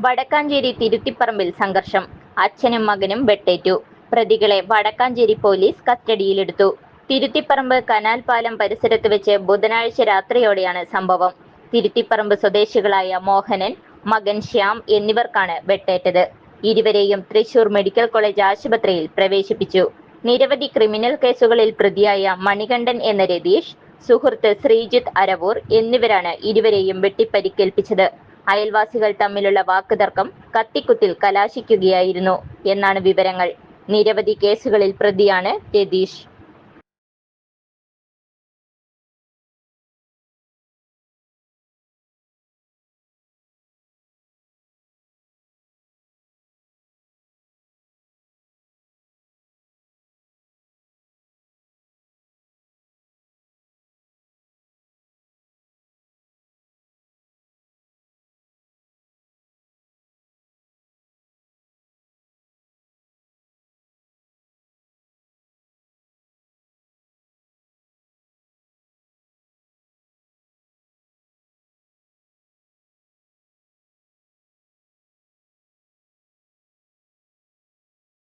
വടക്കാഞ്ചേരി തിരുത്തിപ്പറമ്പിൽ സംഘർഷം. അച്ഛനും മകനും വെട്ടേറ്റു. പ്രതികളെ വടക്കാഞ്ചേരി പോലീസ് കസ്റ്റഡിയിലെടുത്തു. തിരുത്തിപ്പറമ്പ് കനാൽ പാലം പരിസരത്ത് വെച്ച് ബുധനാഴ്ച രാത്രിയോടെയാണ് സംഭവം. തിരുത്തിപ്പറമ്പ് സ്വദേശികളായ മോഹനൻ മകൻ ശ്യാം എന്നിവർക്കാണ് വെട്ടേറ്റത്. ഇരുവരെയും തൃശൂർ മെഡിക്കൽ കോളേജ് ആശുപത്രിയിൽ പ്രവേശിപ്പിച്ചു. നിരവധി ക്രിമിനൽ കേസുകളിൽ പ്രതിയായ മണികണ്ഠൻ എന്ന രതീഷ് സുഹൃത്ത് ശ്രീജിത്ത് അരവൂർ എന്നിവരാണ് ഇരുവരെയും വെട്ടിപ്പരിക്കേൽപ്പിച്ചത്. അയൽവാസികൾ തമ്മിലുള്ള വാക്കുതർക്കം കത്തിക്കുത്തിൽ കലാശിക്കുകയായിരുന്നു എന്നാണ് വിവരങ്ങൾ. നിരവധി കേസുകളിൽ പ്രതിയാണ് രതീഷ്.